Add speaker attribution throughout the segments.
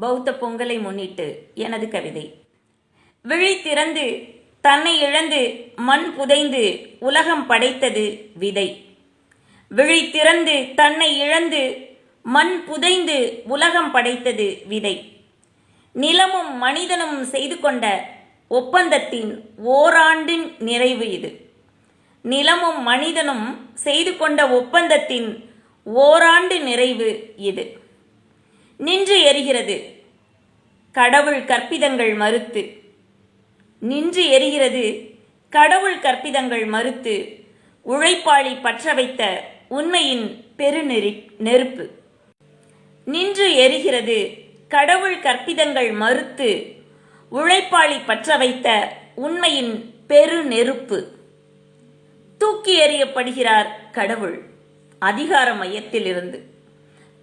Speaker 1: பௌத்த பொங்கலை முன்னிட்டு எனது கவிதை. விழி திறந்து தன்னை இழந்து மண் புதைந்து உலகம் படைத்தது விதை. விழி திறந்து தன்னை இழந்து மண் புதைந்து உலகம் படைத்தது விதை. நிலமும் மனிதனும் செய்து கொண்ட ஒப்பந்தத்தின் ஓராண்டின் நிறைவு இது. நிலமும் மனிதனும் செய்து கொண்ட ஒப்பந்தத்தின் ஓராண்டு நிறைவு இது. நின்று எரிகிறது. கடவுள் கற்பிதங்கள் மறுத்து. நின்று எரிகிறது. கடவுள் கற்பிதங்கள் மறுத்து. உழைப்பாளி பற்ற வைத்த உண்மையின் பெருநெறி நெருப்பு. நின்று எரிகிறது. கடவுள் கற்பிதங்கள் மறுத்து. உழைப்பாளி பற்ற வைத்த உண்மையின் பெரு நெருப்பு தூக்கி எறியப்படுகிறார் கடவுள். அதிகார மையத்திலிருந்து.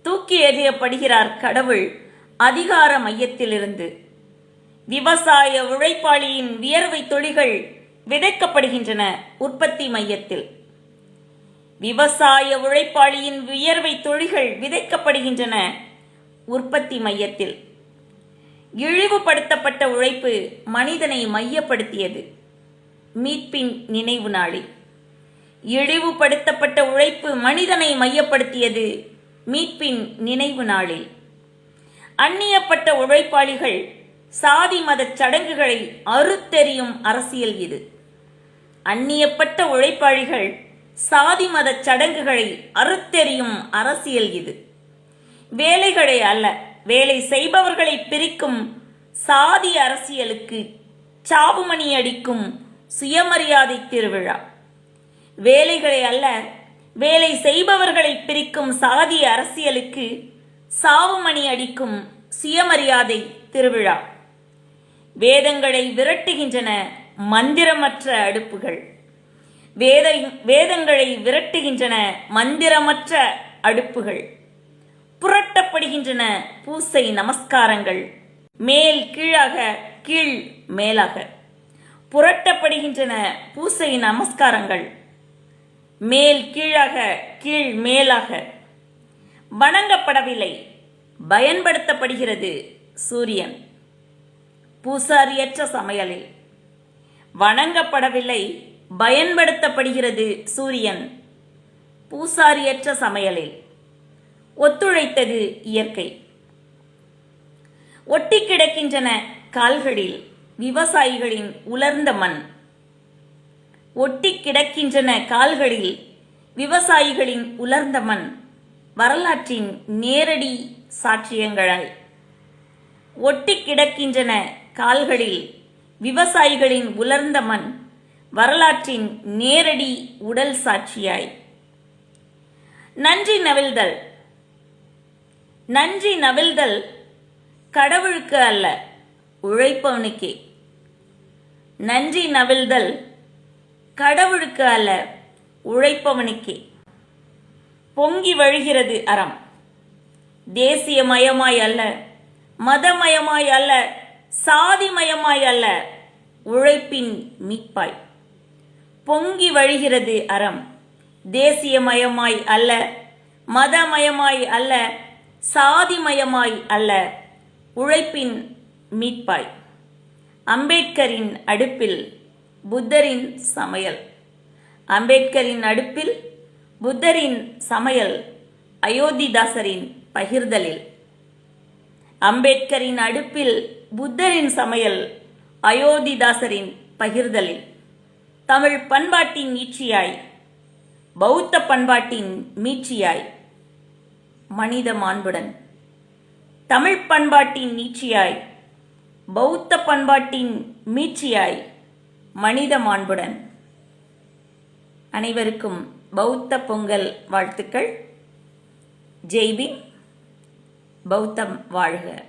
Speaker 1: தூக்கி எறியப்படுகிறார் கடவுள் அதிகார மையத்திலிருந்து. விவசாய உழைப்பாளியின் வியர்வை துளிகள் விதைக்கப்படுகின்றன உற்பத்தி மையத்தில். விவசாய உழைப்பாளியின் வியர்வை தொழிகள் விதைக்கப்படுகின்றன உற்பத்தி மையத்தில். இழிவுபடுத்தப்பட்ட உழைப்பு மனிதனை மையப்படுத்தியது. மீட்பின் நினைவு நாளில். இழிவுபடுத்தப்பட்ட உழைப்பு மனிதனை மையப்படுத்தியது. மீட்பின் நினைவு நாளில். அந்நியப்பட்ட உழைப்பாளிகள் சாதி மத சடங்குகளை அறுத்தெறியும் அரசியல் இது. அந்நியப்பட்ட உழைப்பாளிகள் சாதி மத சடங்குகளை அறுத்தெறியும் அரசியல் இது. வேலைகளை அல்ல வேலை செய்பவர்களை பிரிக்கும் சாதி அரசியலுக்கு சாவுமணி அடிக்கும் சுயமரியாதை திருவிழா. வேலைகளை அல்ல வேலை செய்பவர்களை பிரிக்கும் சாதி அரசியலுக்கு சாவுமணி அடிக்கும் சுயமரியாதை திருவிழா. வேதங்களை விரட்டுகின்றன மந்திரமற்ற அடுப்புகள். வேத வேதங்களை விரட்டுகின்றன மந்திரமற்ற அடுப்புகள். புரட்டப்படுகின்றன பூசை நமஸ்காரங்கள். மேல் கீழாக கீழ் மேலாக. புரட்டப்படுகின்றன பூசை நமஸ்காரங்கள். மேல் கீழாக கீழ் மேலாக. வணங்கப்படவில்லை. பயன்படுத்தப்படுகிறது சூரியன். பூசாரியற்ற சமையலில். வணங்கப்படவில்லை. பயன்படுத்தப்படுகிறது சூரியன். பூசாரியற்ற சமையலில். ஒத்துழைத்தது இயற்கை. ஒட்டி கிடக்கின்றன கால்களில். விவசாயிகளின் உலர்ந்த மண். ஒட்டி கிடக்கின்றன கால்களில் விவசாயிகளின் உலர்ந்த மண். வரலாற்றின் நேரடி சாட்சியங்களாய் ஒட்டி கிடக்கின்றன கால்களில் விவசாயிகளின் உலர்ந்த மண். வரலாற்றின் நேரடி உடல் சாட்சியாய். நன்றி நவிழ்தல். நன்றி நவிழ்தல் கடவுளுக்கு அல்ல உழைப்பவனுக்கே. நன்றி நவிழ்தல் கடவுளுக்கு அல்ல உழைப்பவனுக்கே. பொங்கி வழிகிறது அறம். தேசியமயமாய் அல்ல மதமயமாய் அல்ல சாதிமயமாய் அல்ல உழைப்பின் மீட்பாய். பொங்கி வழிகிறது அறம். தேசியமயமாய் அல்ல மதமயமாய் அல்ல சாதிமயமாய் அல்ல உழைப்பின் மீட்பாய். அம்பேத்கரின் அடுப்பில் புத்தரின் சமையல். அம்பேத்கரின் அடுப்பில் புத்தரின் சமையல் அயோத்திதாசரின் பகிர்தலில். அம்பேத்கரின் அடுப்பில் புத்தரின் சமையல் அயோத்திதாசரின் பகிர்தலில். தமிழ் பண்பாட்டின் நீட்சியாய் பௌத்த பண்பாட்டின் மீட்சியாய் மனித மாண்புடன். தமிழ் பண்பாட்டின் நீட்சியாய் பௌத்த பண்பாட்டின் மீட்சியாய் மனித மாண்புடன். அனைவருக்கும் பௌத்த பொங்கல் வாழ்த்துக்கள். ஜெய்பி பௌத்தம் வாழ்க.